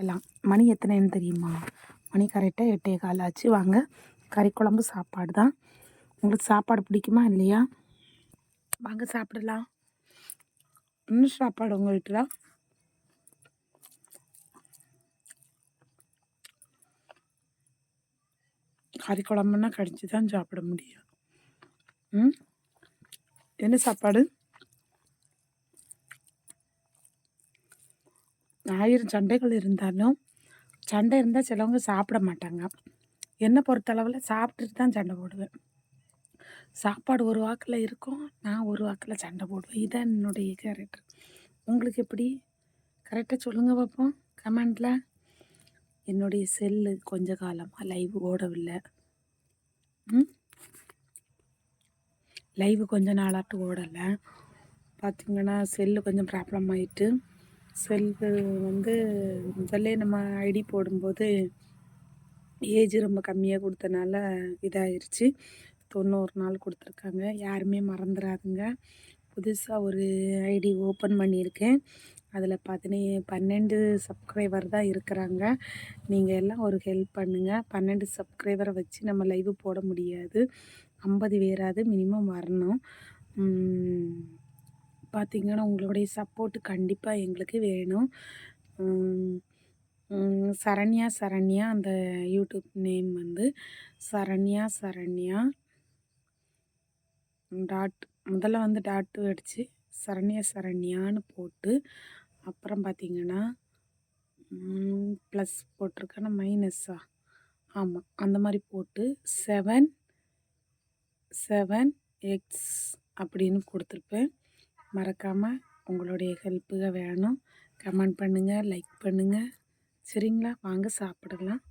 எல்லாம். மணி எத்தனைன்னு தெரியுமா? மணி கரெக்டாக எட்டே கால் ஆச்சு. வாங்க கறி குழம்பு சாப்பாடு தான். உங்களுக்கு சாப்பாடு பிடிக்குமா இல்லையா? வாங்க சாப்பிடலாம். இன்னும் சாப்பாடு உங்கள் வீட்டில் கறி குழம்புன்னா கடிச்சு தான் சாப்பிட முடியும். ம்? என்ன சாப்பாடு? ஆயிரம் சண்டைகள் இருந்தாலும் சண்டை இருந்தால் சிலவங்க சாப்பிட மாட்டாங்க. என்னை பொறுத்தளவில் சாப்பிட்டுட்டு தான் சண்டை போடுவேன். சாப்பாடு ஒரு வாக்கில் இருக்கும் நான் ஒரு வாக்கில் சண்டை போடுவேன். இதான் என்னுடைய கேரக்டர் உங்களுக்கு எப்படி? கரெக்டாக சொல்லுங்கள் பார்ப்போம் கமெண்டில் என்னுடைய செல்லு கொஞ்ச காலமாக லைவ் ஓடவில்லை. ம்? லைவ் கொஞ்ச நாளாட்டு ஓடலை. பார்த்திங்கன்னா செல்லு கொஞ்சம் ப்ராப்ளம் ஆகிட்டு செல்ஃபு வந்து முதல்ல நம்ம ஐடி போடும்போது ஏஜ் ரொம்ப கம்மியாக கொடுத்தனால இதாயிருச்சு. தொண்ணூறு நாள் கொடுத்துருக்காங்க. யாருமே மறந்துடாதுங்க புதுசாக ஒரு ஐடி ஓப்பன் பண்ணியிருக்கேன். அதில் பதினே பன்னெண்டு சப்ஸ்கிரைபர் தான் இருக்கிறாங்க. நீங்கள் எல்லாம் ஒரு ஹெல்ப் பண்ணுங்கள் பன்னெண்டு சப்ஸ்கிரைபரை வச்சு நம்ம லைவ் போட முடியாது. ஐம்பது பேராது மினிமம் வரணும். பார்த்திங்கன்னா உங்களுடைய சப்போர்ட்டு கண்டிப்பாக எங்களுக்கு வேணும். சரண்யா சரண்யா அந்த யூடியூப் நேம் வந்து சரண்யா சரண்யா டாட் முதல்ல வந்து டாட்டு அடித்து சரண்யா சரண்யான்னு போட்டு அப்புறம் பார்த்திங்கன்னா ப்ளஸ் போட்டிருக்கேன்னா மைனஸ்ஸா ஆமாம் அந்த மாதிரி போட்டு செவன் செவன் எக்ஸ் அப்படின்னு கொடுத்துருப்பேன். மறக்காமல் உங்களுடைய ஹெல்ப்புக வேணும். கமெண்ட் பண்ணுங்கள் லைக் பண்ணுங்கள் சரிங்களா? வாங்க சாப்பிடலாம்.